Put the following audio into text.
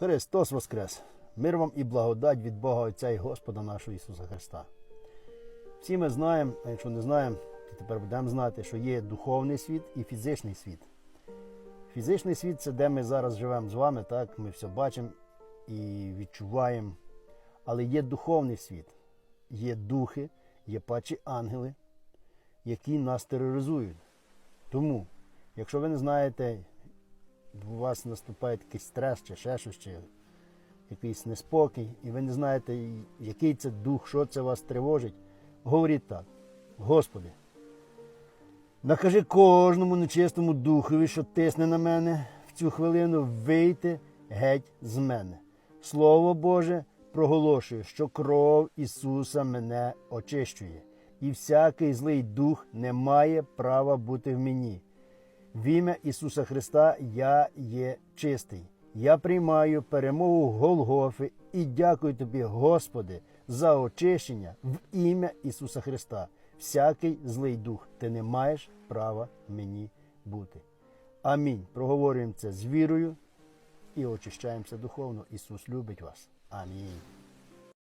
Христос Воскрес! Мир вам і благодать від Бога Отця і Господа нашого Ісуса Христа. Всі ми знаємо, а якщо не знаємо, то тепер будемо знати, що є духовний світ і фізичний світ. Фізичний світ це де ми зараз живемо з вами, так? Ми все бачимо і відчуваємо. Але є духовний світ, є духи, є пачі ангели, які нас тероризують. Тому, якщо ви не знаєте, у вас наступає якийсь стрес чи ще щось, чи якийсь неспокій, і ви не знаєте, який це дух, що це вас тривожить, говоріть так: Господи, накажи кожному нечистому духові, що тисне на мене в цю хвилину, вийти геть з мене. Слово Боже проголошує, що кров Ісуса мене очищує, і всякий злий дух не має права бути в мені. В ім'я Ісуса Христа я є чистий. Я приймаю перемогу Голгофи і дякую тобі, Господи, за очищення в ім'я Ісуса Христа. Всякий злий дух, ти не маєш права мені бути. Амінь. Проговорюємо це з вірою і очищаємося духовно. Ісус любить вас. Амінь.